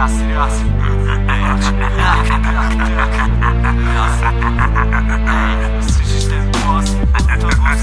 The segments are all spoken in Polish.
raz, raz. Ej, Słyszysz ten głos? To głos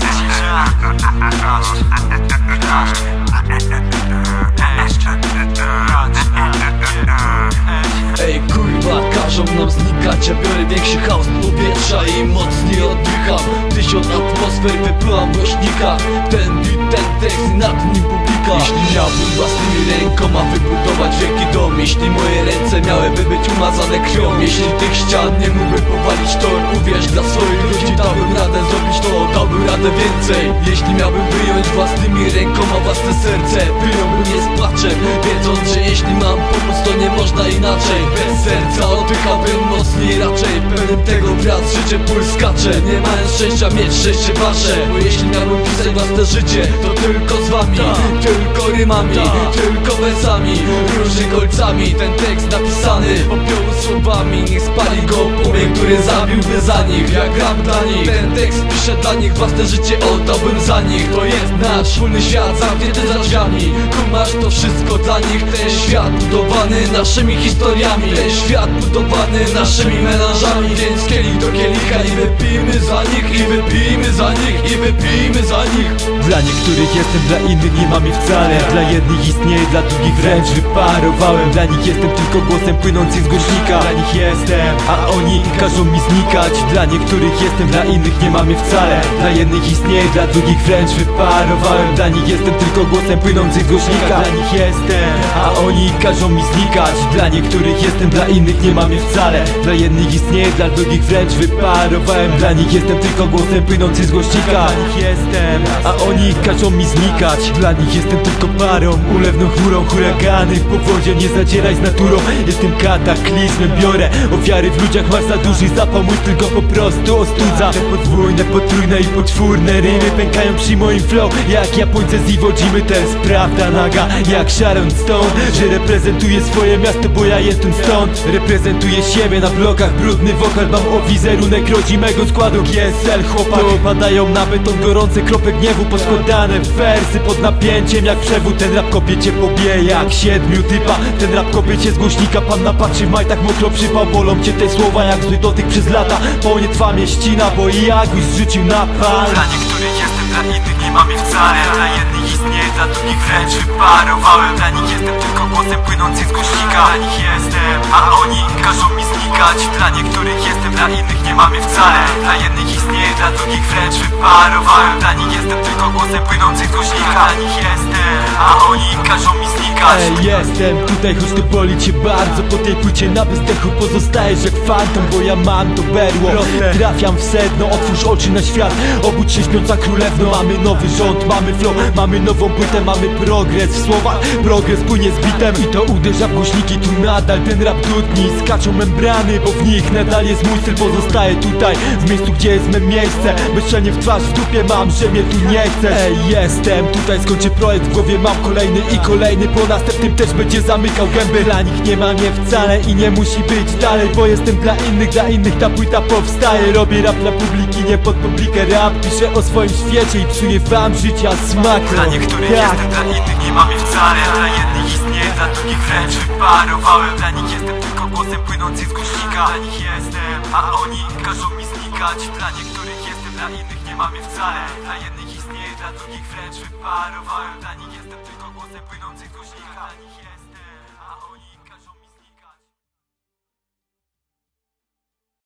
Ej kurwa, każą nam znikać Ja biorę większy chaos powietrza i mocniej oddycham. Tysiąc atmosfer wypyłam w głośnikach Ten ten tekst nad nim publika. Jeśli miałbym własnymi rękoma wybudować wielki dom Jeśli moje ręce miałyby być umazane krwią Jeśli tych ścian nie mógłby powalić to Uwierz, dla swoich ludzi dałbym radę zrobić to Dałbym radę więcej. Jeśli miałbym wyjąć własnymi rękoma własne serce Wyjąłbym je z Wiedząc, że jeśli mam pomóc to nie można inaczej. Bez serca oddychałbym mocniej raczej. Pewnym tego wraz z życiem pól skacze. Nie mając szczęścia mieć szczęście wasze. Bo jeśli miałbym pisać własne życie To tylko z wami, tylko rymami Tylko wersami, różnymi kolcami Ten tekst napisany. Popiołu słowami Niech spali go płomień, który zabiłby za nich. Jak gram dla nich. Ten tekst piszę dla nich Własne życie. Oddałbym za nich. To jest nasz wspólny świat zamknięty za drzwiami. Kumasz to wszystko dla nich Ten świat budowany naszymi historiami. Ten świat budowany naszymi melanżami Więc kielich do kielicha i wypijmy za nich I wypijmy za nich I wypijmy za nich Dla niektórych jestem, dla innych nie mam ich wcale. Dla jednych istnieje, dla drugich wręcz wyparowałem. Dla nich jestem tylko głosem płynącym z głośnika. Dla nich jestem, a oni każą mi znikać. Dla niektórych jestem, dla innych nie mam je wcale. Dla jednych istnieje, dla drugich wręcz wyparowałem. Dla nich jestem tylko głosem płynącym z głośnika. Dla nich jestem, a oni każą mi znikać. Dla niektórych jestem, dla innych nie mam je wcale. Dla jednych istnieje, dla drugich wręcz wyparowałem. Dla nich jestem tylko głosem płynącym z głośnika. Dla nich jestem, a oni każą mi znikać. Dla nich jestem tylko parą, ulewną chmurą Huragany. Po wodzie, nie zadzieraj z naturą. Jestem kataklizmem, biorę ofiary w ludziach. Masz za duży zapał, mój styl go po prostu ostudza. Te podwójne, potrójne i poczwórne rymy Pękają przy moim flow, jak Japońcy z Iwo Jimy To jest prawda naga, jak Sharon Stone Że reprezentuję swoje miasto, bo ja jestem stąd. Reprezentuję siebie na blokach, brudny wokal Mam o wizerunek rodzimego składu GSL Chłopak. Opadają na beton gorące kropek gniewu Poskładane w wersy pod napięciem jak przewód Ten rap kobiecie pobije jak siedmiu typa. Ten rap kobiecie z głośnika Panna patrzy w majtach mokro przypał. Bolą cię te słowa jak zły dotyk przez lata. Ponie twa mieścina, bo i jaguś zrzucił na pal. Dla niektórych jestem, dla innych nie mam ich wcale. Dla jednych istnieje, dla drugich wręcz wyparowałem. Dla nich jestem tylko głosem płynącym z głośnika. Dla nich jestem, a oni znikać Dla niektórych jestem, dla innych nie mam ich wcale. Dla jednych istnieje, dla drugich wręcz wyparowałem. Dla nich jestem tylko głosem płynącym z głośnika. Dla nich jestem, a oni każą mi znikać. Ej, jestem tutaj, choć to boli cię bardzo. Po tej płycie na bezdechu pozostajesz jak fantom Bo ja mam to berło. Trafiam w sedno, otwórz oczy na świat. Obudź się śpiąca królewno. Mamy nowy rząd, mamy flow, mamy nową płytę Mamy progres w słowach. Progres płynie z bitem I to uderza w głośniki Tu nadal. Ten rap dudni Skaczą membrany, nich nadal jest mój styl Pozostaję tutaj, w miejscu gdzie jest me miejsce. Bezczelnie w twarz w dupie mam, że mnie tu nie chcesz. Ej, jestem tutaj, skończę projekt W głowie mam kolejny i kolejny. Po następnym też będzie zamykał gęby. Dla nich nie ma mnie wcale i nie musi być dalej Bo jestem dla innych, dla innych. Ta płyta powstaje Robię rap dla publiki, nie pod publikę. Rap piszę o swoim świecie i psuję wam życia smak Dla niektórych jestem, dla innych nie mam ich wcale Dla jednych istnieje, dla drugich wręcz wyparowałem. Dla nich jestem tylko głosem płynącym z głośnika dla nich jestem, a oni każą mi znikać. Dla niektórych jestem, dla innych nie mamy wcale. Dla jednych istnieję, dla drugich wręcz wyparowałem. Dla nich jestem tylko głosem płynących głośnika Dla nich jestem, a oni każą